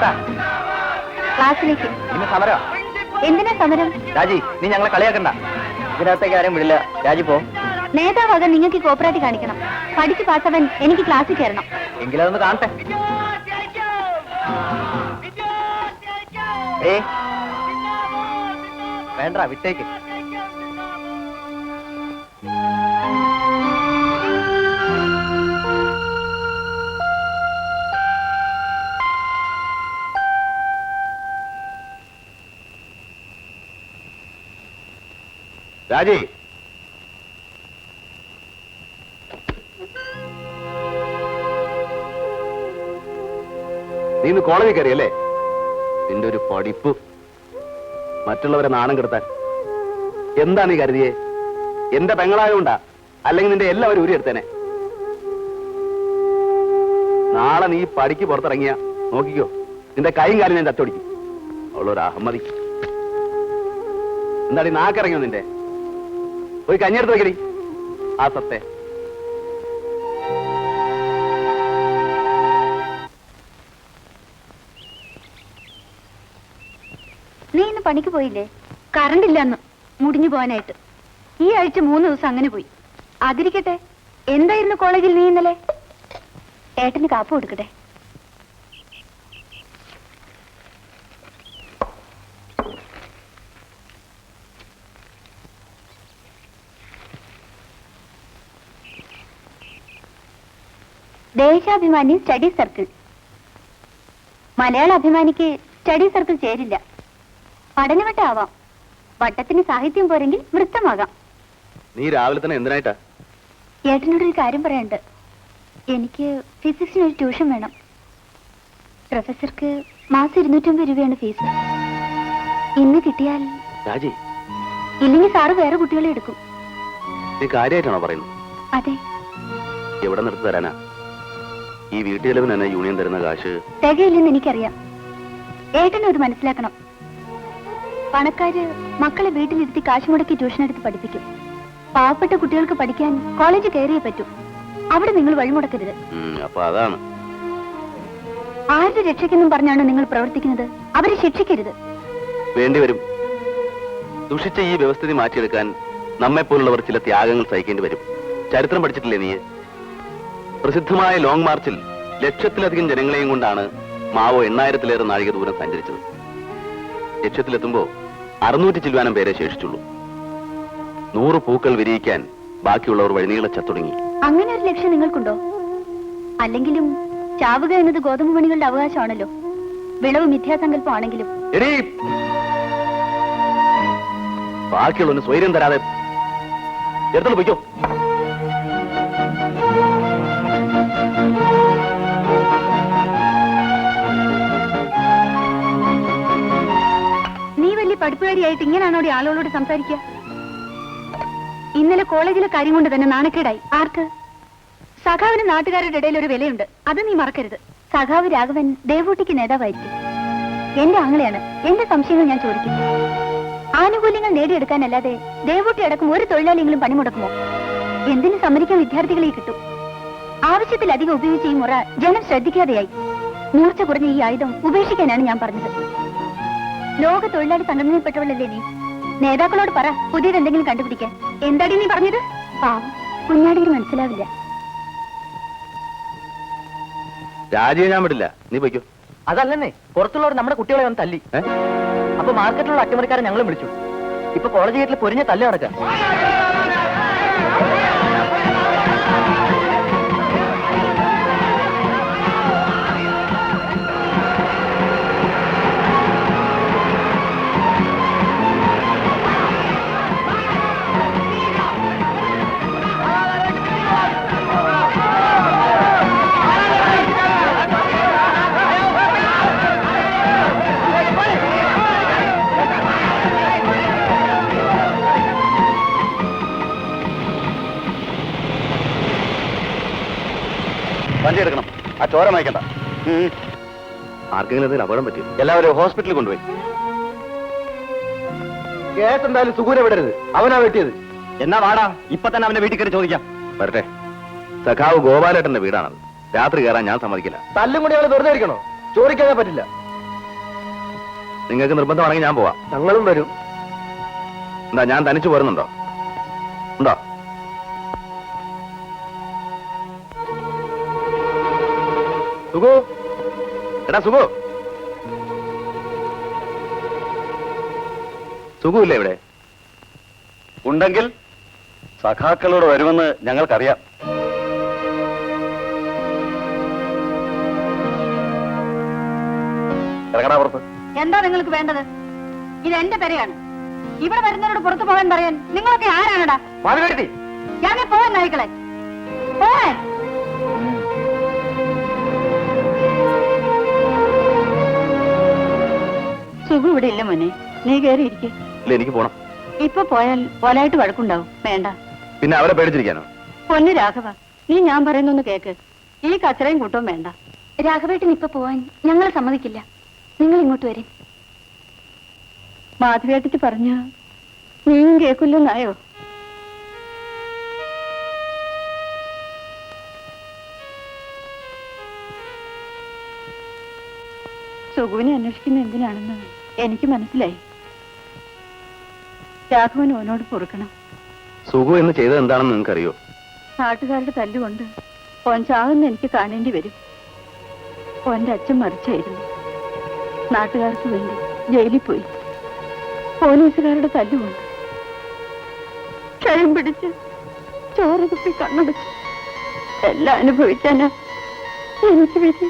എങ്ങോട്ടാ ക്ലാസ്സിലേക്ക്. ഇന്ന് സമരം എന്തിനാ സമരം? രാജി നീ ഞങ്ങളെ കളിയാക്കണ്ട. ഇതിനകത്തേക്ക് ആരും വിടില്ല. രാജി പോ. നേതാവാകാൻ നിങ്ങൾക്ക് കോപ്പറേറ്റ് കാണിക്കണം. പഠിച്ചു പാസവൻ എനിക്ക് ക്ലാസ്സിൽ കയറണം എങ്കിലതൊന്ന് കാണട്ടെ. ഏ വേണ്ട വിട്ടേക്ക്. രാജി. നീ ഇന്ന് കോളേജിൽ കയറിയല്ലേ നിന്റെ ഒരു പഠിപ്പ്. മറ്റുള്ളവരെ നാണം കെടുത്താൻ. എന്താ നീ കരുതിയേ? എന്റെ പെങ്ങളായോണ്ടാ? അല്ലെങ്കിൽ നിന്റെ എല്ലാവരും ഉരിയെടുത്തേനെ നാളെ നീ പഠിക്ക് പുറത്തിറങ്ങിയ നോക്കിക്കോ. നിന്റെ കൈയും കാലും ഞാൻ തത്തൊടിക്കും അവളൊരു അഹമ്മതി. എന്താടി നാക്കിറങ്ങിയോ നിന്റെ? പോയി കഞ്ഞെടുത്ത് വെക്കടി. ആ സത്തെ. നീ ഇന്ന് പണിക്ക് പോയില്ലേ? കറണ്ട് ഇല്ലെന്ന് മുടിഞ്ഞു പോവാനായിട്ട് ഈ ആഴ്ച മൂന്ന് ദിവസം അങ്ങനെ പോയി. അതിരിക്കട്ടെ. എന്തായിരുന്നു കോളേജിൽ നീ ഇന്നലെ? ഏട്ടന് കാപ്പ് കൊടുക്കട്ടെ. Deshabhimani study circle. മലയാള അഭിമാനിക്ക് സ്റ്റഡി സർക്കിൾ ചേരില്ല. പഠനവട്ടാവാം. വട്ടത്തിന് സാഹിത്യം പോരെങ്കിൽ വൃത്തമാകാം. നീ രാവിലെ തന്നെ എന്തിനായിട്ടാ? ഏട്ടനോട് ഒരു കാര്യം പറയാനുണ്ട്. എനിക്ക് ഫിസിക്സിന് ഒരു ട്യൂഷൻ വേണം. പ്രൊഫസർക്ക് മാസം ഇരുന്നൂറ്റമ്പത് രൂപയാണ് ഫീസ്. ഇന്ന് കിട്ടിയാൽ രാജി. ഇല്ലെങ്കിൽ സാറ് വേറെ കുട്ടികളെ എടുക്കും. നീ കാര്യമായിട്ടാണോ പറയുന്നത്? അതെ. എവിടെ നിർത്തി തരാനാ? ഈ വീട്ടുചെലവിന് തന്നെ യൂണിയൻ തരുന്ന കാശ്? തികയില്ലെന്ന് എനിക്കറിയാം. ഏട്ടനെ ഇത് മനസ്സിലാക്കണം. പണക്കാര് മക്കളെ വീട്ടിലിരുത്തി കാശ് മുടക്കി ട്യൂഷൻ എടുത്ത് പഠിപ്പിക്കും. പാവപ്പെട്ട കുട്ടികൾക്ക് പഠിക്കാൻ കോളേജ് കയറിയേ പറ്റൂ. അവിടെ നിങ്ങൾ വഴിമുടക്കരുത്. അപ്പൊ അതാണ്. ആരുടെ രക്ഷയ്ക്കെന്നും പറഞ്ഞാണ് നിങ്ങൾ പ്രവർത്തിക്കുന്നത്? അവരെ ശിക്ഷിക്കരുത്. വേണ്ടിവരും. ദുഷിച്ച ഈ വ്യവസ്ഥിതി മാറ്റിയെടുക്കാൻ നമ്മെപ്പോലുള്ളവർ ചില ത്യാഗങ്ങൾ സഹിക്കേണ്ടി വരും. ചരിത്രം പഠിച്ചിട്ടില്ലേ നീ പ്രസിദ്ധമായ ലോങ് മാർച്ചിൽ ലക്ഷത്തിലധികം ജനങ്ങളെയും കൊണ്ടാണ് മാവോ എണ്ണായിരത്തിലേറെ നാഴിക ദൂരം സഞ്ചരിച്ചത്. ലക്ഷ്യത്തിലെത്തുമ്പോൾ അറുന്നൂറ്റി ചില്ലുവാനം പേരെ ശേഷിച്ചുള്ളൂ. നൂറ് പൂക്കൾ വിരിയിക്കാൻ ബാക്കിയുള്ളവർ വഴിനീളെ ചത്തുടങ്ങി. അങ്ങനെ ഒരു ലക്ഷ്യം നിങ്ങൾക്കുണ്ടോ? അല്ലെങ്കിലും ചാവുക എന്നത് ഗോതമ്പ് മണികളുടെ അവകാശമാണല്ലോ. വിളവ് മിഥ്യാസങ്കല്പമാണെങ്കിലും. എടീ! ബാക്കിയുള്ളവന് സ്വൈര്യം തരാതെ എടുത്തോണ്ട് പോയിക്കോ. പഠിപ്പുകാരിയായിട്ട് ഇങ്ങനെയാണോ ഈ ആളുകളോട് സംസാരിക്കുക? ഇന്നലെ കോളേജിലെ കാര്യം കൊണ്ട് തന്നെ നാണക്കേടായി. ആർക്ക്? സഖാവിന് നാട്ടുകാരുടെ ഇടയിൽ ഒരു വിലയുണ്ട്. അത് നീ മറക്കരുത്. സഖാവ് രാഘവൻ ദേവൂട്ടിക്ക് നേതാവായിരിക്കും. എന്റെ ആങ്ങളെയാണ്. എന്റെ സംശയങ്ങൾ ഞാൻ ചോദിക്കും. ആനുകൂല്യങ്ങൾ നേടിയെടുക്കാനല്ലാതെ ദേവൂട്ടി അടക്കം ഒരു തൊഴിലാളിയെങ്കിലും പണിമുടക്കുമോ? എന്തിനു സമ്മതിക്കാൻ വിദ്യാർത്ഥികളെ കിട്ടും? ആവശ്യത്തിലധികം ഉപയോഗിച്ച ഈ മുറ ജനം ശ്രദ്ധിക്കാതെയായി. മൂർച്ച കുറഞ്ഞ ഈ ആയുധം ഉപേക്ഷിക്കാനാണ് ഞാൻ പറഞ്ഞത്. ലോക തൊഴിലാളി സംഘടനയിൽപ്പെട്ടവളല്ലേ നീ? നേതാക്കളോട് പറ പുതിയത് എന്തെങ്കിലും കണ്ടുപിടിക്കാൻ. എന്താടി നീ പറഞ്ഞത്? പാവം കുഞ്ഞാടിക്ക് മനസ്സിലാവില്ല. രാജിയെ ഞാൻ വിടില്ല. നീ പോയിക്കോ. അതല്ലെന്നേ പുറത്തുള്ളവർ നമ്മുടെ കുട്ടികളെ വന്ന് തല്ലി? അപ്പൊ മാർക്കറ്റിലുള്ള അട്ടിമറിക്കാരെ ഞങ്ങളും വിളിച്ചു. ഇപ്പൊ കോളേജ് ഗേറ്റിൽ പൊരിഞ്ഞ തല്ല് നടക്കുക വണ്ടി എടുക്കണം. ആ ചോര മയക്കണ്ട. ആർക്കെങ്കിലും എന്തെങ്കിലും അപകടം പറ്റി എല്ലാവരും ഹോസ്പിറ്റലിൽ കൊണ്ടുപോയി. കേസ് എന്തായാലും സുഗൂര വിടരുത്. അവനാ വെട്ടിയത്. എന്നാ വാടാ ഇപ്പൊ തന്നെ അവന്റെ വീട്ടിൽ കയറി ചോദിക്കാം. വരട്ടെ. സഖാവ് ഗോപാലേട്ടന്റെ വീടാണത്. രാത്രി കയറാൻ ഞാൻ സമ്മതിക്കില്ല. തല്ലും കൂടി അവൾ വെറുതെ ഇരിക്കണോ? ചോദിക്കാതെ പറ്റില്ല. നിങ്ങൾക്ക് നിർബന്ധമാണെങ്കിൽ ഞാൻ പോവാം. ഞങ്ങളും വരും. എന്താ ഞാൻ തനിച്ചു പോരുന്നുണ്ടോ? ഉണ്ടോ? എടാ സുഖു? സുഖമില്ലേ ഇവിടെ? ഉണ്ടെങ്കിൽ സഖാക്കളോട് വരുമെന്ന് ഞങ്ങൾക്കറിയാം. ഇറങ്ങടാ പുറത്ത്. എന്താ നിങ്ങൾക്ക് വേണ്ടത്? ഇത് എന്റെ പെരയാണ്. ഇവിടെ വരുന്നവരോട് പുറത്തു പോകാൻ പറയാൻ നിങ്ങളൊക്കെ ആരാണടാ? ഞാൻ പോവാൻ നായിക്കളെ. പോവാൻ. സുഖം ഇവിടെ ഇല്ല മോനെ. നീ കയറി ഇരിക്കേ. ഇല്ല എനിക്ക് പോണം. ഇപ്പൊ പോയാൽ പോലായിട്ട് വഴക്കുണ്ടാവും. വേണ്ട. പിന്നെ അവരെ പേടിച്ചിരിക്കാനോ? പൊന്നു രാഘവ നീ ഞാൻ പറയുന്നൊന്ന് കേക്ക്. ഈ കച്ചറയും കൂട്ടവും വേണ്ട. രാഘവേട്ടൻ ഇപ്പൊ പോവാൻ ഞങ്ങൾ സമ്മതിക്കില്ല. നിങ്ങൾ ഇങ്ങോട്ട് വരും. മാധവേട്ടിക്ക് പറഞ്ഞ നീയും കേക്കില്ലെന്നായോ? സുഖുവിനെ അന്വേഷിക്കുന്ന എന്തിനാണെന്ന്? എനിക്ക് മനസ്സിലായി. രാഘവൻ ഓനോട് പൊറുക്കണം. സുഖു എന്ന് ചെയ്തത് എന്താണെന്ന് നിങ്ങൾക്കറിയോ? നാട്ടുകാരുടെ തല്ലുകൊണ്ട് ഓൻ ചാകുന്ന എനിക്ക് കാണേണ്ടി വരും. ഓന്റെ അച്ഛൻ മറിച്ചായിരുന്നു നാട്ടുകാർക്ക് വേണ്ടി ജയിലിൽ പോയി. പോലീസുകാരുടെ തല്ലുകൊണ്ട് ക്ഷയം പിടിച്ച് ചോര കുപ്പി കണ്ണടച്ച് എല്ലാം അനുഭവിക്കാനാ എനിക്ക് വിധി.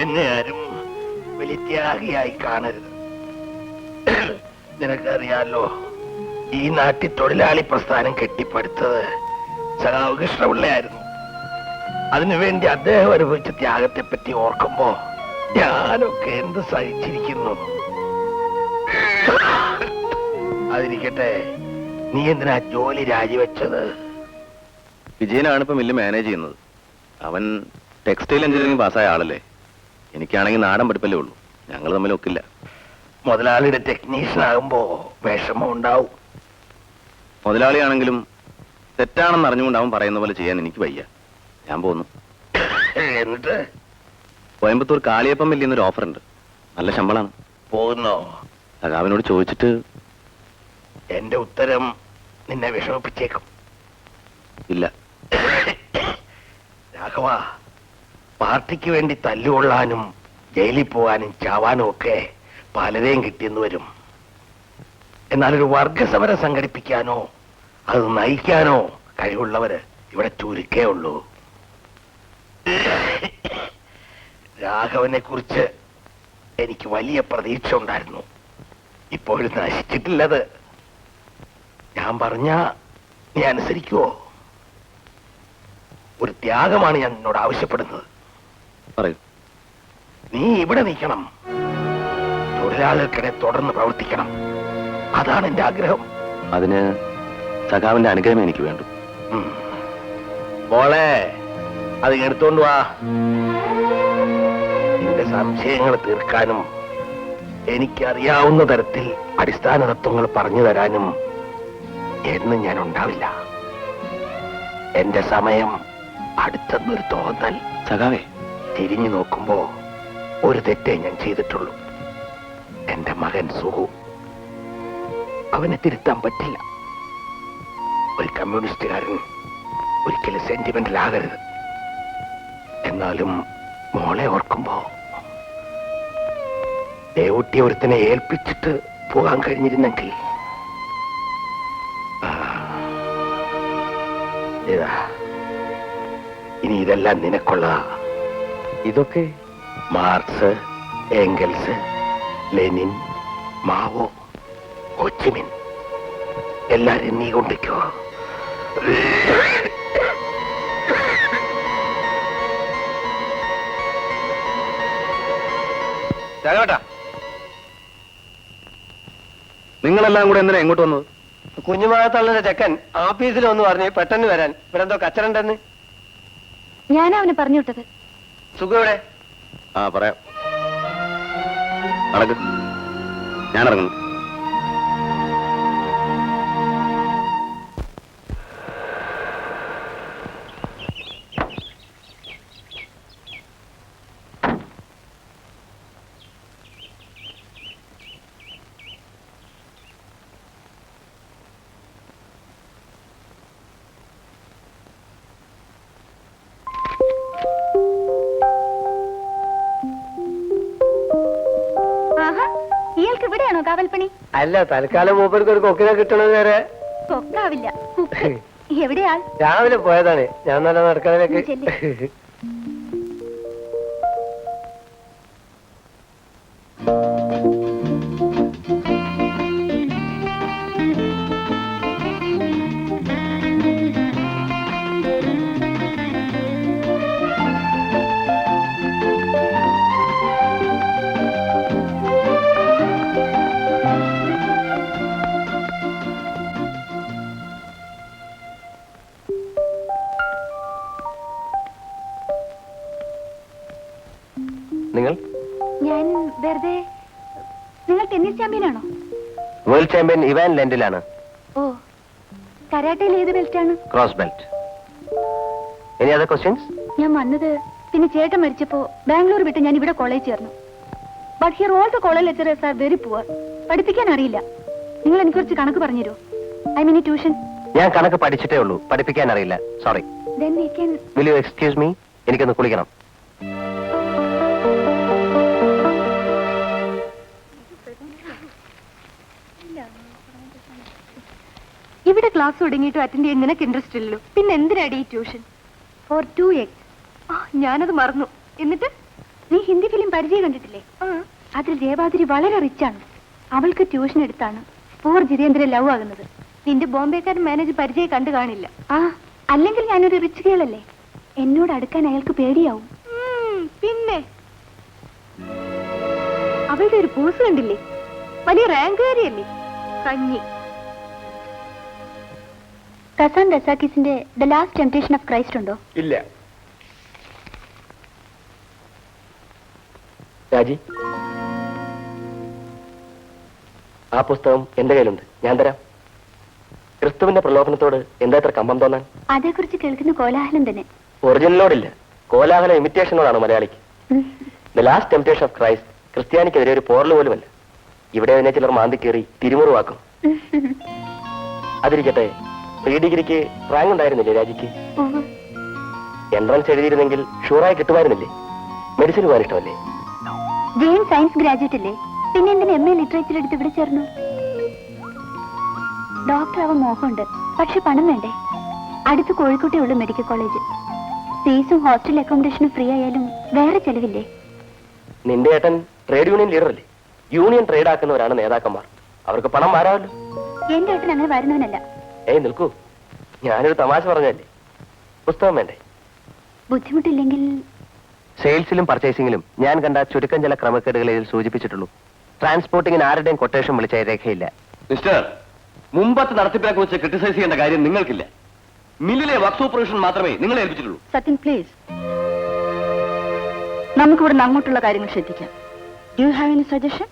എന്നെ ആരും വലിയ ത്യാഗിയായി കാണരുത്. നിനക്കറിയാലോ ഈ നാട്ടിൽ തൊഴിലാളി പ്രസ്ഥാനം കെട്ടിപ്പടുത്തത് സഖാവ് കൃഷ്ണപിള്ളയായിരുന്നു. അതിനുവേണ്ടി അദ്ദേഹം അനുഭവിച്ച ത്യാഗത്തെ പറ്റി ഓർക്കുമ്പോ ഞാനൊക്കെ എന്ത് സഹിച്ചിരിക്കുന്നു? അതിരിക്കട്ടെ നീ എന്തിനാ ജോലി രാജിവെച്ചത്? വിജയനാണ് ഇപ്പൊ മില്ല് മാനേജ് ചെയ്യുന്നത്. അവൻ ടെക്സ്റ്റൈൽ എഞ്ചിനീയറിംഗ് പാസ്സായ ആളല്ലേ? എനിക്കാണെങ്കിൽ നാടൻ പഠിപ്പല്ലേ ഉള്ളൂ. ഞങ്ങൾ തമ്മിൽ ഒക്കില്ല. മുതലാളിയുടെ ടെക്നീഷ്യൻ ആകുമ്പോ വിഷമം ഉണ്ടാവും. മുതലാളിയാണെങ്കിലും തെറ്റാണെന്ന് അറിഞ്ഞുകൊണ്ടാവും പറയുന്ന പോലെ ചെയ്യാൻ എനിക്ക് വയ്യ. ഞാൻ പോന്നു. എന്നിട്ട്? കോയമ്പത്തൂർ കാളിയപ്പം വലിയ ഒരു ഓഫർ ഉണ്ട് നല്ല ശമ്പളമാണ് പോകുന്നോ? സഖാവിനോട് ചോദിച്ചിട്ട് എന്റെ ഉത്തരം നിന്നെ വിഷമിപ്പിച്ചേക്കും. ഇല്ല. രാഘവ പാർട്ടിക്ക് വേണ്ടി തല്ലുകൊള്ളാനും ജയിലിൽ പോകാനും ചാവാനും ഒക്കെ പലരെയും കിട്ടിയെന്ന് വരും. എന്നാലൊരു വർഗസമരം സംഘടിപ്പിക്കാനോ അത് നയിക്കാനോ കഴിവുള്ളവര് ഇവിടെ ചുരുക്കേ ഉള്ളൂ. രാഘവനെ കുറിച്ച് എനിക്ക് വലിയ പ്രതീക്ഷ ഉണ്ടായിരുന്നു. ഇപ്പോഴും നശിച്ചിട്ടില്ലത്. ഞാൻ പറഞ്ഞ നീ അനുസരിക്കുവോ? ഒരു ത്യാഗമാണ് ഞാൻ നിന്നോട് ആവശ്യപ്പെടുന്നത്. പറയൂ. നീ ഇവിടെ നിൽക്കണം. തൊഴിലാളികൾക്കിടെ തുടർന്ന് പ്രവർത്തിക്കണം. അതാണ് എന്റെ ആഗ്രഹം. അതിന് സഖാവിന്റെ അനുഗ്രഹം എനിക്ക് വേണ്ടു. പോളെ മോളെ അത് എടുത്തോണ്ട് വാ. എന്റെ സംശയങ്ങൾ തീർക്കാനും എനിക്കറിയാവുന്ന തരത്തിൽ അടിസ്ഥാന തത്വങ്ങൾ പറഞ്ഞു തരാനും എന്നും ഞാൻ ഉണ്ടാവില്ല. എന്റെ സമയം അടുത്തെന്നൊരു തോന്നൽ. സഖാവേ തിരിഞ്ഞു നോക്കുമ്പോ ഒരു തെറ്റേ ഞാൻ ചെയ്തിട്ടുള്ളൂ. എന്റെ മകൻ സുഹു അവനെ തിരുത്താൻ പറ്റില്ല. ഒരു കമ്മ്യൂണിസ്റ്റുകാരൻ ഒരിക്കലും സെന്റിമെന്റൽ ആകരുത് എന്നാലും മോളെ ഓർക്കുമ്പോ ദേവുട്ടി ഒരുത്തിനെ ഏൽപ്പിച്ചിട്ട് പോകാൻ കഴിഞ്ഞിരുന്നെങ്കിൽ ഇതാ. ഇനി ഇതെല്ലാം നിനക്കുള്ളതാ ഇതൊക്കെ മാർക്സ് എംഗൽസ് ലെനിൻ മാവോ കൊച്ചിമിൻ. എല്ലാരും നീ കൊണ്ടിക്കോ നിങ്ങളെല്ലാം കൂടെ എന്തിനാ എങ്ങോട്ട് വന്നത്? കുഞ്ഞുമാകത്തള്ളന്റെ ചെക്കൻ ആഫീസിൽ ഒന്ന് പറഞ്ഞ് പെട്ടെന്ന് വരാൻ. ഇവരെന്തോ കച്ചറുണ്ടെന്ന്. അവനെ പറഞ്ഞു വിട്ടത്. സുഖം ആ പറയാം. അടക്ക്. ഞാൻ ഇറങ്ങുന്നു കാവൽപ്പണി? അല്ല തൽക്കാലം മൂപ്പർക്ക് ഒരു കൊക്കിനെ കിട്ടണത് വരെ കൊക്കാവില്ല. എവിടെയാ എവിടെയാൾ? രാവിലെ പോയതാണ്. ഞാൻ നല്ല നടക്കാനൊക്കെ ചാമ്പ്യൻ ഇവാൻ ലെൻഡിലാണ് ഓ കരാട്ടയിൽ ഏത് ആണ് cross belt any other questions ഞാൻ വന്നത് പിന്നെ ചേട്ടൻ മരിച്ചപ്പോ ബാംഗ്ലൂർ വിട്ട് ഞാൻ ഇവിടെ കോളേജ് ചേർന്നു. But here all the college lecturers are very poor പഠിപ്പിക്കാൻ അറിയില്ല. നിങ്ങൾ എനിക്ക് കുറച്ച് കണക്ക് പറഞ്ഞു പറഞ്ഞുതരോ ഐ മീൻ ട്യൂഷൻ ഞാൻ കണക്ക് പഠിച്ചിട്ടേ ഉള്ളൂ. പഠിപ്പിക്കാൻ അറിയില്ല. Sorry then we can will you excuse me എനിക്കൊന്ന് കുളിക്കണം. ഇവിടെ ക്ലാസ് തുടങ്ങിയിട്ട് അറ്റൻഡ് ചെയ്യാൻ നിനക്ക് ഇൻട്രസ്റ്റ് ഇല്ലല്ലോ. പിന്നെ എന്തിനാടി ഈ ട്യൂഷൻ ഫോർ ടു എക്സ് ഞാനത് മറന്നു. എന്നിട്ട്? നീ ഹിന്ദി ഫിലിം പരിചയം കണ്ടിട്ടില്ലേ? അതിൽ ദേവാതിരി വളരെ റിച്ച് ആണ്. അവൾക്ക് ട്യൂഷൻ എടുത്താണ്. പൂർ ജിതേന്ദ്രൻ ലവ് ആകുന്നത്. നിന്റെ ബോംബെക്കാരൻ മാനേജ് പരിചയം കണ്ടു കാണില്ല. ആ അല്ലെങ്കിൽ ഞാനൊരു റിച്ച് കേളല്ലേ എന്നോട് അടുക്കാൻ അയാൾക്ക് പേടിയാവും. പിന്നെ? അവളുടെ ഒരു പോസ് കണ്ടില്ലേ? വലിയ റാങ്കുകാരിയല്ലേ കഞ്ഞി. Kazan റസാക്കിസിന്റെ the last temptation of Christ ഉണ്ടോ? ഇല്ല. രാജി. ആ പുസ്തകം എന്റെ കയ്യിലുണ്ട്. ഞാൻ തരാം. ക്രിസ്തുവിന്റെ പ്രലോഭനത്തോട് എന്താ ഇത്ര കമ്പം തോന്നാൻ? അതേക്കുറിച്ച് കേൾക്കുന്ന കോലാഹലം തന്നെ. ഒറിജിനലോടില്ല. കോലാഹല ഇമിറ്റേഷനോടാണ് മലയാളിക്ക്. The last temptation of Christ ക്രിസ്ത്യാനിക്കെതിരെ ഒരു പോറൽ പോലുമല്ല. ഇവിടെ അതിനെ ചിലർ മാന്തി കയറി തിരുമുറിവാക്കും. അതിരിക്കട്ടെ. പ്രീ ഡിഗ്രിക്ക് റാങ്ക് ഉണ്ടായിരുന്നില്ലേ രാജിക്ക്? എൻട്രൻസ് എഴുതിയിരുന്നെങ്കിൽ ഷുവറായി കിട്ടുമായിരുന്നില്ലേ? മെഡിസിൻ പോകാൻ ഇഷ്ടമല്ലേ? ജെയിൻ സയൻസ് ഗ്രാജുവേറ്റ് അല്ലേ? പിന്നെ എന്തിനെ എം എ ലിറ്ററേച്ചർ എടുത്ത് ഇവിടെ ചേർന്നു? ഡോക്ടർ ആവാൻ മോഹമുണ്ട്. പക്ഷെ പണം വേണ്ടേ? അടുത്ത് കോഴിക്കോട്ടേ ഉള്ളൂ മെഡിക്കൽ കോളേജ് ഫീസും ഹോസ്റ്റൽ അക്കോമഡേഷനും ഫ്രീ ആയാലും വേറെ ചെലവില്ലേ? നിന്റെ ഏട്ടൻ ട്രേഡ് യൂണിയൻ ലീഡർ അല്ലേ? യൂണിയൻ ട്രേഡ് ആക്കുന്നവരാണ് നേതാക്കന്മാർ. അവർക്ക് പണം മാറാമല്ലോ. എന്റെ ഏട്ടൻ അങ്ങനെ വരുന്നവനല്ല. ഏയ് നിൽക്കൂ. ഞാനൊരു തമാശ പറഞ്ഞല്ലേ പുസ്തകം വേണ്ടേ? ബുദ്ധിമുട്ടില്ലെങ്കിൽ സെയിൽസിലും പർച്ചേസിംഗിലും ഞാൻ കണ്ട ചുരുക്കം ചില ക്രമക്കേടുകളെ ഇതിൽ സൂചിപ്പിച്ചിട്ടുള്ളൂ. ട്രാൻസ്പോർട്ടിങ്ങിന് ആരുടെയും കൊട്ടേഷൻ വിളിച്ച രേഖയില്ല. മിസ്റ്റർ മുമ്പത്തെ നടത്തിപ്പിനെ കുറിച്ച് ക്രിട്ടിസൈസ് ചെയ്യേണ്ട കാര്യം നിങ്ങൾക്കില്ല. മില്ലിലെ വർക്ക് സൂപ്പർവിഷൻ മാത്രമേ നിങ്ങളെ ഏൽപ്പിച്ചിട്ടുള്ളൂ. സത്യൻ പ്ലീസ് നമുക്കിവിടുന്ന് അങ്ങോട്ടുള്ള കാര്യങ്ങൾ ശ്രദ്ധിക്കാം. Do have any suggestion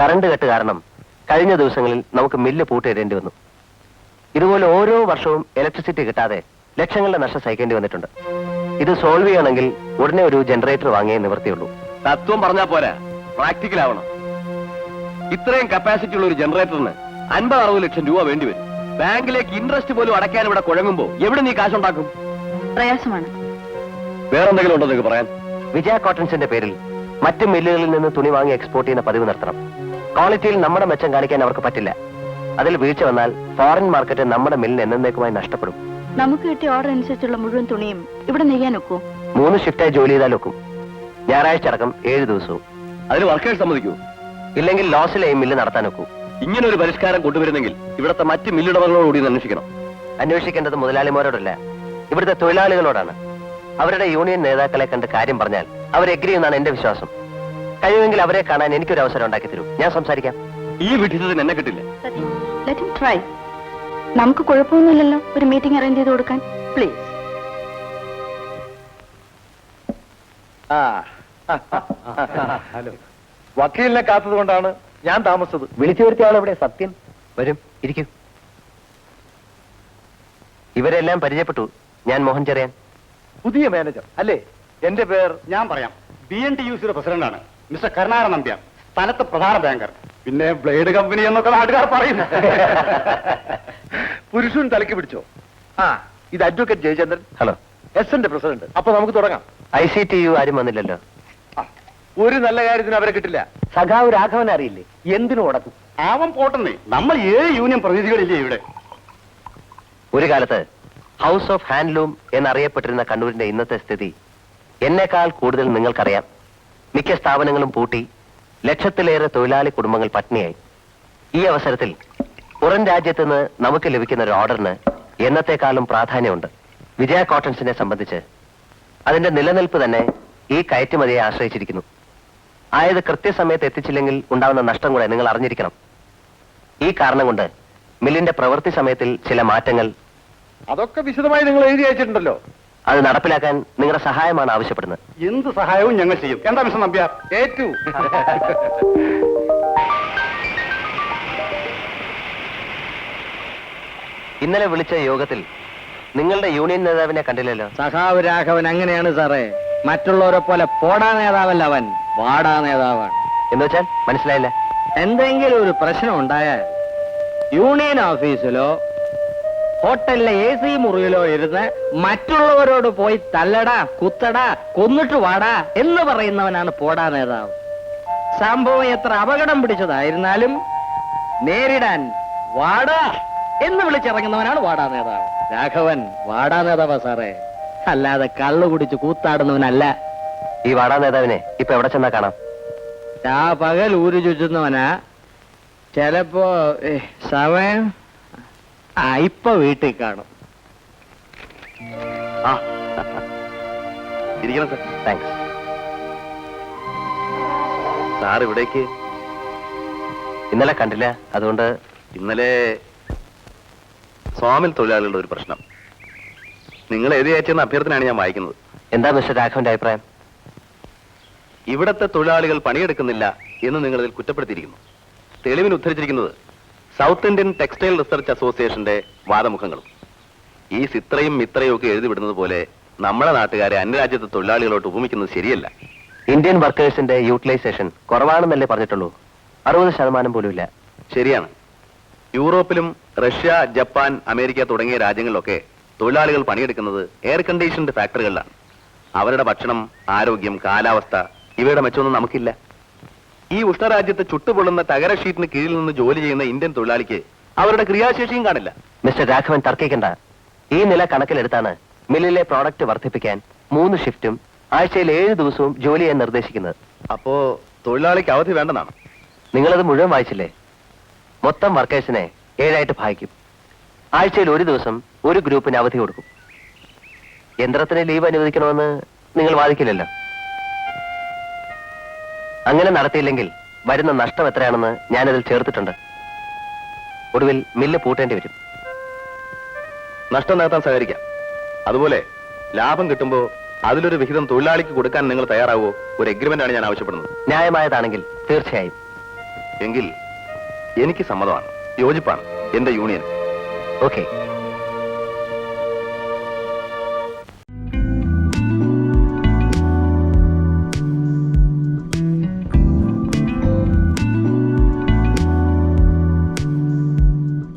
current cut കാരണം കഴിഞ്ഞ ദിവസങ്ങളിൽ നമുക്ക് മില്ല് പൂട്ടിയിടേണ്ടി വന്നു. ഇതുപോലെ ഓരോ വർഷവും ഇലക്ട്രിസിറ്റി കിട്ടാതെ ലക്ഷങ്ങളുടെ നഷ്ടം സഹിക്കേണ്ടി വന്നിട്ടുണ്ട്. ഇത് സോൾവ് ചെയ്യണമെങ്കിൽ ഉടനെ ഒരു ജനറേറ്റർ വാങ്ങിയേ നിവൃത്തിയുള്ളൂ. തത്വം പറഞ്ഞാൽ പോരാ. പ്രാക്ടിക്കൽ ആവണം. ഇത്രയും കപ്പാസിറ്റി ഉള്ള ഒരു ജനറേറ്ററിന് അൻപത് അറുപത് ലക്ഷം രൂപ വേണ്ടി വരും. ബാങ്കിലേക്ക് ഇൻട്രസ്റ്റ് പോലും അടയ്ക്കാൻ ഇവിടെ കുഴങ്ങുമ്പോ എവിടെ നീ കാശുണ്ടാക്കും? പ്രയാസമാണ്. വേറെന്തെങ്കിലും ഉണ്ടോ നിങ്ങൾക്ക് പറയാൻ? വിജയ കോട്ടൺസിന്റെ പേരിൽ മറ്റു മില്ലുകളിൽ നിന്ന് തുണി വാങ്ങി എക്സ്പോർട്ട് ചെയ്യുന്ന പതിവ് നിർത്തണം. ക്വാളിറ്റിയിൽ നമ്മുടെ മെച്ചം കാണിക്കാൻ അവർക്ക് പറ്റില്ല. അതിൽ വീഴ്ച വന്നാൽ ഫോറിൻ മാർക്കറ്റ് നമ്മുടെ മില്ലിന് എന്നേക്കുമായി നഷ്ടപ്പെടും. നമുക്ക് കിട്ടിയ ഓർഡർ അനുസരിച്ചുള്ള മുഴുവൻ തുണിയും ഇവിടെ നെയ്യാൻ ഒക്കും. മൂന്ന് ഷിഫ്റ്റായി ജോലി ചെയ്താൽ ഒക്കും. ഞായറാഴ്ച അടക്കം ഏഴ് ദിവസവും. അതിന് വർക്കേഴ്സ് സമ്മതിക്കൂ. ഇല്ലെങ്കിൽ ലോസിലെയും മില്ല് നടത്താൻ ഒക്കും. ഇങ്ങനെ ഒരു പരിഷ്കാരം കൊണ്ടുവരുന്നെങ്കിൽ ഇവിടുത്തെ മറ്റ് മില്ലുടമകളോടുകൂടി അന്വേഷിക്കണം. അന്വേഷിക്കേണ്ടത് മുതലാളിമാരോടല്ല. ഇവിടുത്തെ തൊഴിലാളികളോടാണ്. അവരുടെ യൂണിയൻ നേതാക്കളെ കണ്ട് കാര്യം പറഞ്ഞാൽ അവർ എഗ്രി എന്നാണ് എന്റെ വിശ്വാസം. കഴിയുമെങ്കിൽ അവരെ കാണാൻ എനിക്കൊരു അവസരം ഉണ്ടാക്കി തരൂ ഞാൻ സംസാരിക്കാം. ഈ വിഡിത്തത്തിന് എന്നെ കിട്ടില്ല. ലെറ്റ് ഹിം ട്രൈ നമുക്ക് കുഴപ്പമൊന്നുമില്ലല്ലോ ഒരു മീറ്റിംഗ് അറേഞ്ച് ചെയ്ത് കൊടുക്കാൻ. Please hello. വക്കീലിനെ കാത്തത് കൊണ്ടാണ് ഞാൻ താമസിച്ചത്. വിളിച്ചു വരുത്തിയ ആളെവിടെ സത്യൻ. വരും. ഇരിക്കും. ഇവരെല്ലാം പരിചയപ്പെട്ടു. ഞാൻ മോഹൻ ചെറിയാൻ. പുതിയ മാനേജർ. അല്ലേ? എന്റെ പേർ ഞാൻ പറയാം. ബി എൻ ടി യു സിയുടെ പ്രസിഡന്റാണ്. മിസ്റ്റർ കരുണാകരൻ നമ്പ്യാർ. സ്ഥലത്ത് പ്രധാന ബാങ്കർ. പിന്നെ ബ്ലേഡ് കമ്പനി എന്നൊക്കെ നാട്ടുകാർ പറയുന്നു. പുരുഷൻ തലക്ക് പിടിച്ചോ? ആ ഇത് അഡ്വക്കേറ്റ് ജയചന്ദ്രൻ. ഹലോ. എസ് എന്റെ പ്രസിഡന്റ്. അപ്പൊ നമുക്ക് തുടങ്ങാം. ഐ സി ടി യു ആരും വന്നില്ലല്ലോ. ഒരു നല്ല കാര്യത്തിന് അവരെ കിട്ടില്ല. സഖാവ് രാഘവൻ അറിയില്ലേ? എന്തിനു ഉടക്കും? ആവൻ പോട്ടെന്നേ. നമ്മൾ ഏഴ് യൂണിയൻ പ്രതിനിധികളില്ലേ ഇവിടെ? ഒരു കാലത്ത് ഹൗസ് ഓഫ് ഹാൻഡ്ലൂം എന്നറിയപ്പെട്ടിരുന്ന കണ്ണൂരിന്റെ ഇന്നത്തെ സ്ഥിതി എന്നേക്കാൾ കൂടുതൽ നിങ്ങൾക്കറിയാം. മിക്ക സ്ഥാപനങ്ങളും പൂട്ടി ലക്ഷത്തിലേറെ തൊഴിലാളി കുടുംബങ്ങൾ പട്ടിണിയായി ഈ അവസരത്തിൽ പുറം രാജ്യത്ത് നിന്ന് നമുക്ക് ലഭിക്കുന്ന ഒരു ഓർഡറിന് എന്നത്തെക്കാളും പ്രാധാന്യമുണ്ട്. വിജയ കോട്ടൺസിനെ സംബന്ധിച്ച് അതിന്റെ നിലനിൽപ്പ് തന്നെ ഈ കയറ്റുമതിയെ ആശ്രയിച്ചിരിക്കുന്നു. ആയത് കൃത്യസമയത്ത് എത്തിച്ചില്ലെങ്കിൽ ഉണ്ടാവുന്ന നഷ്ടം കൂടെ നിങ്ങൾ അറിഞ്ഞിരിക്കണം. ഈ കാരണം കൊണ്ട് മില്ലിന്റെ പ്രവൃത്തി സമയത്തിൽ ചില മാറ്റങ്ങൾ അതൊക്കെ വിശദമായി നിങ്ങൾ എഴുതി അയച്ചിട്ടുണ്ടല്ലോ. അത് നടപ്പിലാക്കാൻ നിങ്ങളുടെ സഹായമാണ് ആവശ്യപ്പെടുന്നത്. എന്ത് സഹായവും ഞങ്ങൾ ചെയ്യും. എന്താ മിസ്റ്റർ നമ്പ്യാർ? ഏറ്റു ഇന്നലെ വിളിച്ച യോഗത്തിൽ നിങ്ങളുടെ യൂണിയൻ നേതാവിനെ കണ്ടില്ലല്ലോ? സഖാവ് രാഘവൻ അങ്ങനെയാണ് സാറേ. മറ്റുള്ളവരെ പോലെ പോടാ നേതാവല്ല അവൻ വാടാ നേതാവാണ്. എന്ന് വെച്ചാൽ മനസ്സിലായില്ല. എന്തെങ്കിലും ഒരു പ്രശ്നം ഉണ്ടായാൽ യൂണിയൻ ഓഫീസിലോ ഹോട്ടലിലെ എ സി മുറിയിലോ ഇരുന്ന് മറ്റുള്ളവരോട് പോയി തല്ലടാ കുത്തടാ കൊന്നിട്ട് വാടാ എന്ന് പറയുന്നവനാണ് പോടാ നേതാവ്. സംഭവം എത്ര അപകടം പിടിച്ചതായിരുന്നാലും നേരിടാൻ വാടാ എന്ന് വിളിച്ചിറങ്ങുന്നവനാണ് വാടാ നേതാവ്. രാഘവൻ വാടാ നേതാവാ സാറേ. അല്ലാതെ കള്ളു കുടിച്ച് കൂത്താടുന്നവനല്ല. ഈ വാടാ നേതാവിനെ ഇപ്പൊ എവിടെ ചെന്നാ കാണാം? ആ പകൽ ഊര് ചുറ്റുന്നവനാ. ചിലപ്പോ സമയം ആ ഇപ്പൊ വീട്ടിൽ കാണും. ആ. ഇരിക്കണം സാർ ഇവിടേക്ക്? ഇന്നലെ കണ്ടില്ല. അതുകൊണ്ട് ഇന്നലെ സ്വാമിൽ തൊഴിലാളികളുടെ ഒരു പ്രശ്നം. നിങ്ങൾ ഏത് അയച്ചെന്ന അഭ്യർത്ഥനയാണ് ഞാൻ വായിക്കുന്നത്. എന്താ മിസ്റ്റർ രാഘവന്റെ അഭിപ്രായം? ഇവിടത്തെ തൊഴിലാളികൾ പണിയെടുക്കുന്നില്ല എന്ന് നിങ്ങൾ ഇതിൽ കുറ്റപ്പെടുത്തിയിരിക്കുന്നു. തെളിവിന് ഉദ്ധരിച്ചിരിക്കുന്നത് സൗത്ത് ഇന്ത്യൻ ടെക്സ്റ്റൈൽ റിസർച്ച് അസോസിയേഷന്റെ വാദമുഖങ്ങളും. ഈ സിത്രയും മിത്രയും ഒക്കെ എഴുതി വിടുന്നത് പോലെ നമ്മുടെ നാട്ടുകാരെ അന്യരാജ്യത്തെ തൊഴിലാളികളോട്ട് ഉപമിക്കുന്നത് ശരിയല്ല. ഇന്ത്യൻ വർക്കേഴ്സിന്റെ യൂട്ടിലൈസേഷൻ കുറവാണെന്നല്ലേ പറഞ്ഞിട്ടുള്ളൂ. അറുപത് ശതമാനം പോലും ഇല്ല. ശരിയാണ്. യൂറോപ്പിലും റഷ്യ ജപ്പാൻ അമേരിക്ക തുടങ്ങിയ രാജ്യങ്ങളിലൊക്കെ തൊഴിലാളികൾ പണിയെടുക്കുന്നത് എയർ കണ്ടീഷൻഡ് ഫാക്ടറികളിലാണ് അവരുടെ ഭക്ഷണം ആരോഗ്യം കാലാവസ്ഥ ഇവയുടെ മെച്ചമൊന്നും നമുക്കില്ല. ഈ ഉഷ്ണരാജ്യത്ത് ചുട്ടുപൊള്ളുന്ന തകര ഷീറ്റിന് കീഴിൽ നിന്ന് ജോലി ചെയ്യുന്ന ഇന്ത്യൻ തൊഴിലാളിക്ക് അവരുടെ ക്രിയാശേഷിയും കാണില്ല. മിസ്റ്റർ രാഘവൻ തർക്കിക്കണ്ട. ഈ നില കണക്കിലെടുത്താണ് മില്ലിലെ പ്രോഡക്റ്റ് വർദ്ധിപ്പിക്കാൻ മൂന്ന് ഷിഫ്റ്റും ആഴ്ചയിൽ ഏഴ് ദിവസവും ജോലി ചെയ്യാൻ നിർദ്ദേശിക്കുന്നത്. അപ്പോ തൊഴിലാളിക്ക് അവധി വേണ്ടെന്നാണ്? നിങ്ങളത് മുഴുവൻ വായിച്ചില്ലേ? മൊത്തം വർക്കേഴ്സിനെ ഏഴായിട്ട് ഭാഗിക്കും. ആഴ്ചയിൽ ഒരു ദിവസം ഒരു ഗ്രൂപ്പിന് അവധി കൊടുക്കും. യന്ത്രത്തിന് ലീവ് അനുവദിക്കണമെന്ന് നിങ്ങൾ വാദിക്കില്ലല്ലോ. അങ്ങനെ നടത്തിയില്ലെങ്കിൽ വരുന്ന നഷ്ടം എത്രയാണെന്ന് ഞാനതിൽ ചേർത്തിട്ടുണ്ട്. ഒടുവിൽ മില്ല് പൂട്ടേണ്ടി വരും. നഷ്ടം നടത്താൻ സഹകരിക്കാം. അതുപോലെ ലാഭം കിട്ടുമ്പോൾ അതിലൊരു വിഹിതം തൊഴിലാളിക്ക് കൊടുക്കാൻ നിങ്ങൾ തയ്യാറാവോ? ഒരു എഗ്രിമെന്റ് ആണ് ഞാൻ ആവശ്യപ്പെടുന്നത്. ന്യായമായതാണെങ്കിൽ തീർച്ചയായും. എങ്കിൽ എനിക്ക് സമ്മതമാണ്. യോജിപ്പാണ്. എന്റെ യൂണിയൻ ഓക്കെ